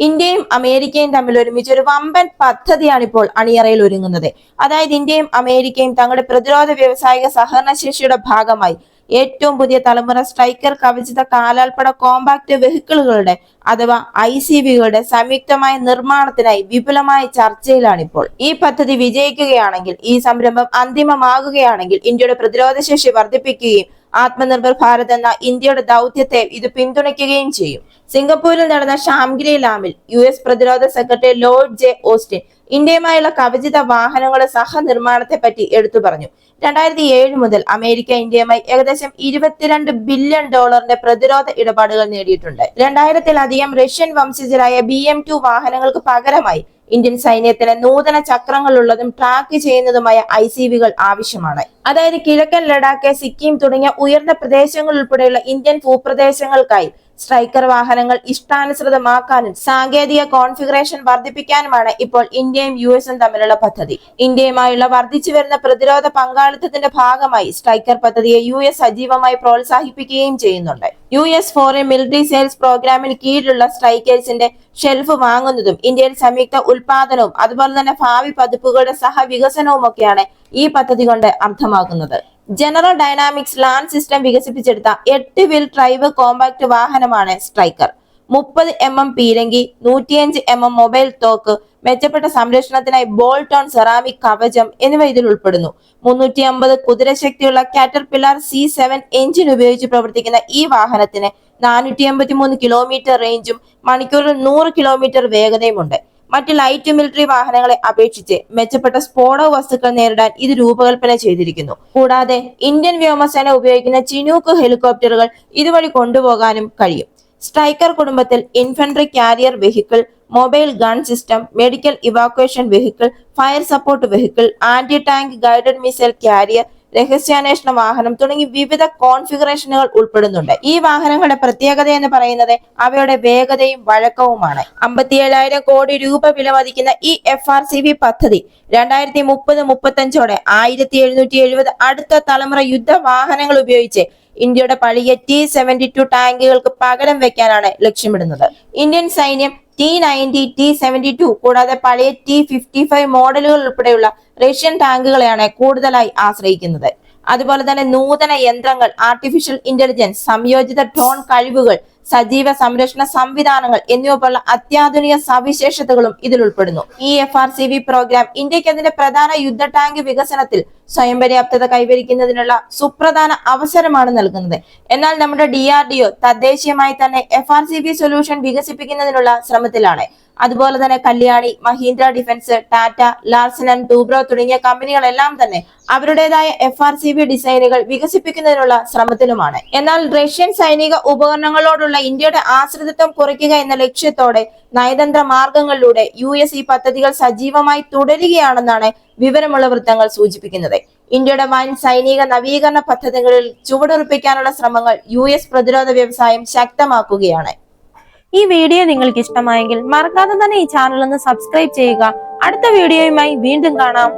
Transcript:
ഇന്ത്യയും അമേരിക്കയും തമ്മിൽ ഒരുമിച്ച് ഒരു വമ്പൻ പദ്ധതിയാണ് ഇപ്പോൾ അണിയറയിൽ ഒരുങ്ങുന്നത്. അതായത് ഇന്ത്യയും അമേരിക്കയും തങ്ങളുടെ പ്രതിരോധ വ്യവസായിക സഹകരണ ശേഷിയുടെ ഭാഗമായി ഏറ്റവും പുതിയ തലമുറ സ്ട്രൈക്കർ കവചിത കാലാൽപ്പട കോമ്പാക്ട് വെഹിക്കിളുകളുടെ അഥവാ ഐ സി വികളുടെ സംയുക്തമായ നിർമ്മാണത്തിനായി വിപുലമായ ചർച്ചയിലാണിപ്പോൾ. ഈ പദ്ധതി വിജയിക്കുകയാണെങ്കിൽ ഈ സംരംഭം അന്തിമമാകുകയാണെങ്കിൽ ഇന്ത്യയുടെ പ്രതിരോധ ശേഷി വർദ്ധിപ്പിക്കുകയും ആത്മനിർഭർ ഭാരത് എന്ന ഇന്ത്യയുടെ ദൗത്യത്തെ ഇത് പിന്തുണയ്ക്കുകയും ചെയ്യും. സിംഗപ്പൂരിൽ നടന്ന ഷാംഗ്രി ലാമിൽ യു എസ് പ്രതിരോധ സെക്രട്ടറി ലോർഡ് ജെ ഓസ്റ്റിൻ ഇന്ത്യയുമായുള്ള കവചിത വാഹനങ്ങളുടെ സഹനിർമ്മാണത്തെ പറ്റി എടുത്തു പറഞ്ഞു. രണ്ടായിരത്തി ഏഴ് മുതൽ അമേരിക്ക ഇന്ത്യയുമായി ഏകദേശം ഇരുപത്തിരണ്ട് ബില്യൺ ഡോളറിന്റെ പ്രതിരോധ ഇടപാടുകൾ നേടിയിട്ടുണ്ട്. രണ്ടായിരത്തിലധികം റഷ്യൻ വംശജരായ ബി എം ടു വാഹനങ്ങൾക്ക് പകരമായി ഇന്ത്യൻ സൈന്യത്തിന് നൂതന ചക്രങ്ങളുള്ളതും ട്രാക്ക് ചെയ്യുന്നതുമായ ഐ സി വികൾ ആവശ്യമാണ്. അതായത് കിഴക്കൻ ലഡാക്ക് സിക്കിം തുടങ്ങിയ ഉയർന്ന പ്രദേശങ്ങൾ ഉൾപ്പെടെയുള്ള ഇന്ത്യൻ ഭൂപ്രദേശങ്ങൾക്കായി സ്ട്രൈക്കർ വാഹനങ്ങൾ ഇഷ്ടാനുസൃതമാക്കാനും സാങ്കേതിക കോൺഫിഗറേഷൻ വർദ്ധിപ്പിക്കാനുമാണ് ഇപ്പോൾ ഇന്ത്യയും യു എസും തമ്മിലുള്ള പദ്ധതി. ഇന്ത്യയുമായുള്ള വർദ്ധിച്ചു വരുന്ന പ്രതിരോധ പങ്കാളിത്തത്തിന്റെ ഭാഗമായി സ്ട്രൈക്കർ പദ്ധതിയെ യു എസ് സജീവമായി പ്രോത്സാഹിപ്പിക്കുകയും ചെയ്യുന്നുണ്ട്. U S foreign military sales പ്രോഗ്രാമിന് കീഴിലുള്ള സ്ട്രൈക്കേഴ്സിന്റെ ഷെൽഫ് വാങ്ങുന്നതും ഇന്ത്യയിൽ സംയുക്ത ഉൽപാദനവും അതുപോലെ തന്നെ ഭാവി പതിപ്പുകളുടെ സഹവികസനവും ഒക്കെയാണ് ഈ പദ്ധതി കൊണ്ട് അർത്ഥമാക്കുന്നത്. ജനറൽ ഡൈനാമിക്സ് ലാൻഡ് സിസ്റ്റം വികസിപ്പിച്ചെടുത്ത എട്ട് വീൽ ഡ്രൈവ് കോമ്പാക്ട് വാഹനമാണ് സ്ട്രൈക്കർ മുപ്പത് എം എം പീരങ്കി നൂറ്റിയഞ്ച് എം എം മൊബൈൽ തോക്ക് മെച്ചപ്പെട്ട സംരക്ഷണത്തിനായി ബോൾട്ട് ഓൺ സെറാമിക് കവചം എന്നിവ ഇതിൽ ഉൾപ്പെടുന്നു. മുന്നൂറ്റി അമ്പത് കുതിരശക്തിയുള്ള Caterpillar C seven engine ഉപയോഗിച്ച് പ്രവർത്തിക്കുന്ന ഈ വാഹനത്തിന് നാനൂറ്റി എൺപത്തി മൂന്ന് കിലോമീറ്റർ റേഞ്ചും മണിക്കൂറിൽ നൂറ് കിലോമീറ്റർ വേഗതയുമുണ്ട്. മറ്റ് ലൈറ്റ് മിലിറ്ററി വാഹനങ്ങളെ അപേക്ഷിച്ച് മെച്ചപ്പെട്ട സ്ഫോടക വസ്തുക്കൾ നേരിടാൻ ഇത് രൂപകൽപ്പന ചെയ്തിരിക്കുന്നു. കൂടാതെ ഇന്ത്യൻ വ്യോമസേന ഉപയോഗിക്കുന്ന ചിനൂക്ക് ഹെലികോപ്റ്ററുകൾ ഇതുവഴി കൊണ്ടുപോകാനും കഴിയും. സ്ട്രൈക്കർ കുടുംബത്തിൽ infantry carrier vehicle mobile gun system medical evacuation vehicle fire support vehicle anti tank guided missile carrier രഹസ്യാന്വേഷണ വാഹനം തുടങ്ങി വിവിധ കോൺഫിഗറേഷനുകൾ ഉൾപ്പെടുന്നുണ്ട്. ഈ വാഹനങ്ങളുടെ പ്രത്യേകത എന്ന് പറയുന്നത് അവയുടെ വേഗതയും വഴക്കവുമാണ്. അമ്പത്തിയേഴായിരം കോടി രൂപ വില വിലമതിക്കുന്ന ഈ എഫ് ആർ സി വി പദ്ധതി രണ്ടായിരത്തി മുപ്പത് മുപ്പത്തഞ്ചോടെ ആയിരത്തി എഴുന്നൂറ്റി എഴുപത് അടുത്ത തലമുറ യുദ്ധ വാഹനങ്ങൾ ഉപയോഗിച്ച് ഇന്ത്യയുടെ പഴയ ടി സെവന്റി ടു ടാങ്കുകൾക്ക് പകരം വെക്കാനാണ് ലക്ഷ്യമിടുന്നത്. ഇന്ത്യൻ സൈന്യം T ninety T seventy two കൂടാതെ പഴയ ടി ഫിഫ്റ്റി ഫൈവ് മോഡലുകൾ ഉൾപ്പെടെയുള്ള റഷ്യൻ ടാങ്കുകളെയാണ് കൂടുതലായി ആശ്രയിക്കുന്നത്. അതുപോലെ തന്നെ നൂതന യന്ത്രങ്ങൾ ആർട്ടിഫിഷ്യൽ ഇന്റലിജൻസ് സംയോജിത ഡ്രോൺ കഴിവുകൾ സജീവ സംരക്ഷണ സംവിധാനങ്ങൾ എന്നിവ പോലുള്ള അത്യാധുനിക സവിശേഷതകളും ഇതിൽ ഉൾപ്പെടുന്നു. ഈ F R C V programme ഇന്ത്യയ്ക്ക് അതിന്റെ പ്രധാന യുദ്ധ ടാങ്ക് വികസനത്തിൽ സ്വയം പര്യാപ്തത കൈവരിക്കുന്നതിനുള്ള സുപ്രധാന അവസരമാണ് നൽകുന്നത്. എന്നാൽ നമ്മുടെ ഡി ആർ ഡി ഒ തദ്ദേശീയമായി തന്നെ F R C B solution വികസിപ്പിക്കുന്നതിനുള്ള ശ്രമത്തിലാണ്. അതുപോലെ തന്നെ Kalyani Mahindra defence Tata Larsen and Toubro തുടങ്ങിയ കമ്പനികളെല്ലാം തന്നെ അവരുടേതായ എഫ് ആർ സി ബി ഡിസൈനുകൾ വികസിപ്പിക്കുന്നതിനുള്ള ശ്രമത്തിലുമാണ്. എന്നാൽ റഷ്യൻ സൈനിക ഉപകരണങ്ങളോടുള്ള ഇന്ത്യയുടെ ആശ്രിതത്വം കുറയ്ക്കുക എന്ന ലക്ഷ്യത്തോടെ നയതന്ത്ര മാർഗങ്ങളിലൂടെ യു എസ് ഈ പദ്ധതികൾ സജീവമായി തുടരുകയാണെന്നാണ് വിവരമുള്ള വൃത്തങ്ങൾ സൂചിപ്പിക്കുന്നത്. ഇന്ത്യയുടെ വൻ സൈനിക നവീകരണ പദ്ധതികളിൽ ചുവടുറപ്പിക്കാനുള്ള ശ്രമങ്ങൾ യു എസ് പ്രതിരോധ വ്യവസായം ശക്തമാക്കുകയാണ്. ഈ വീഡിയോ നിങ്ങൾക്ക് ഇഷ്ടമായെങ്കിൽ മറക്കാതെ തന്നെ ഈ ചാനൽ ഒന്ന് സബ്സ്ക്രൈബ് ചെയ്യുക. അടുത്ത വീഡിയോയുമായി വീണ്ടും കാണാം.